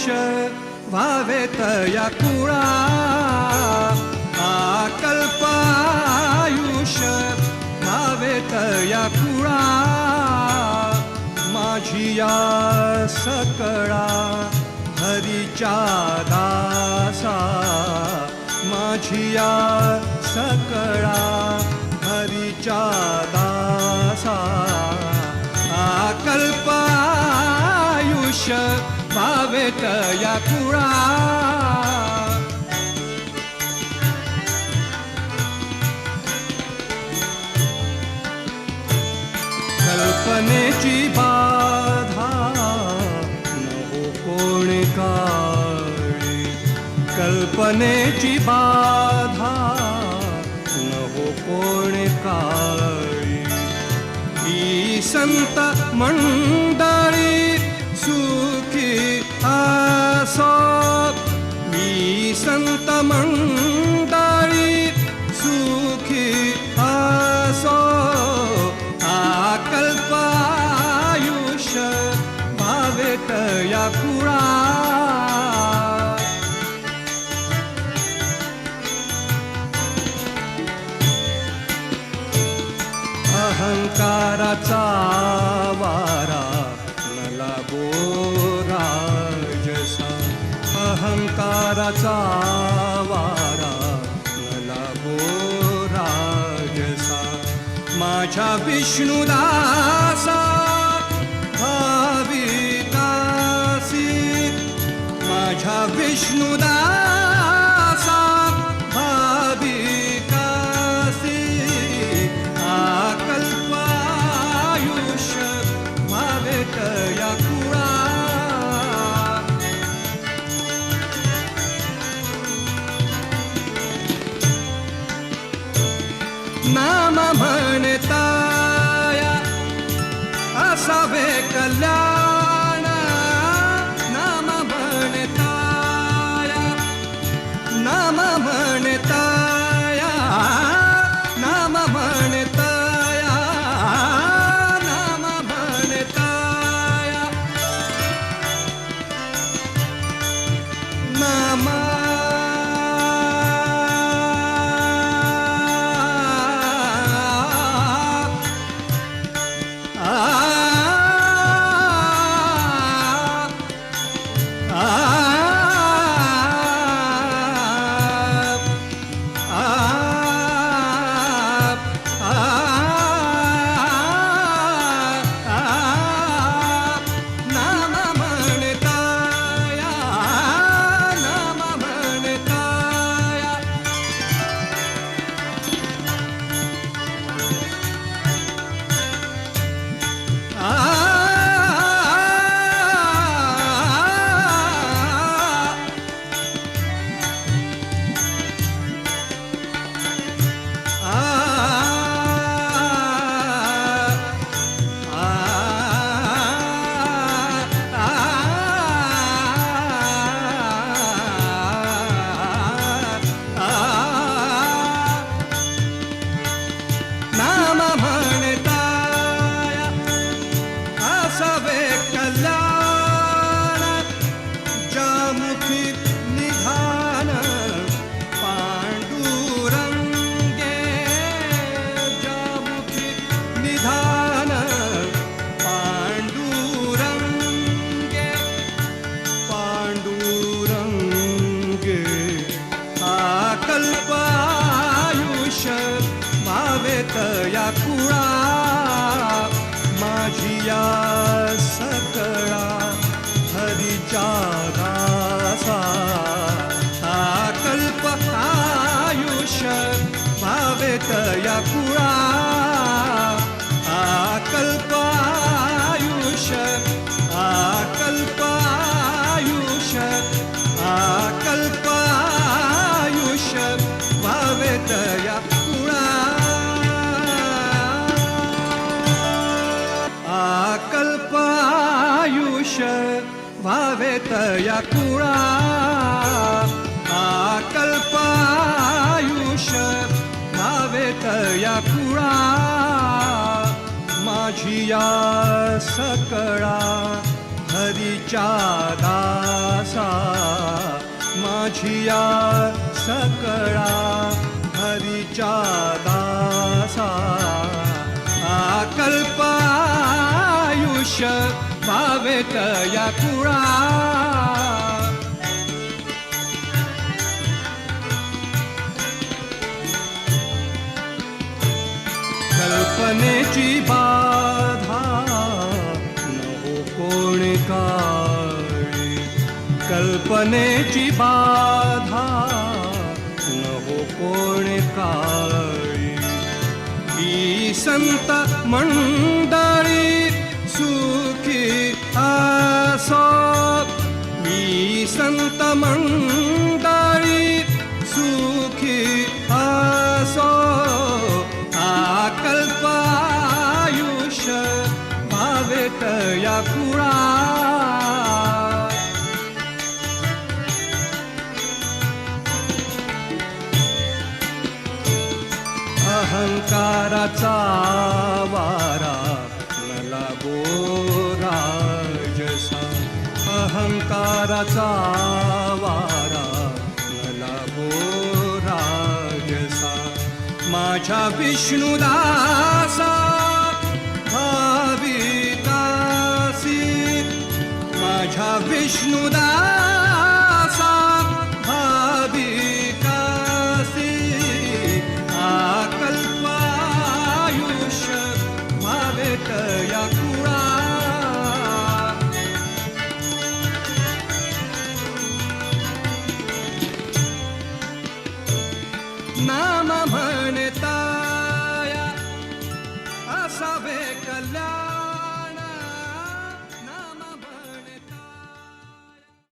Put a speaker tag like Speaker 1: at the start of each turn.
Speaker 1: आकल्पायुष व्हावेत या कुळा आकल्पायुष व्हावेत या कुळा. माझी या सकळा हरीच्या दासा माझी या सकळा हरीच्या दासा. भावेत या कुळा कल्पनेची बाधा नको कोण काळी कल्पनेची बाधा नको कोण काळी ही संत मंडळी सुखी असो मी संत मंडळी सुखी असो. आकल्पायुष भावेत या पुरा अहंकाराचा ओंकाराचा वारा. मला हो बोराजसा माझ्या विष्णुदासा भावितासी माझ्या विष्णुदास भावेत या कुळा आकल्पायुष भावेत या कुळा माझी या सकळा हरीच्या दासा माझिया सकळा हरीच्या दासा. भावेत या कुळा. कल्पनेची बाधा नको कोण काळी कल्पनेची बाधा नको कोण काळी ही संत मंडळी मंडळी सुखी असो आकल्प आयुष्य भावेत या कुळा. अहंकाराचा वारा मला बोल अहंकाराचा वारा मला लागो राजसा माझ्या विष्णुदासा भावितासी माझ्या विष्णुदा now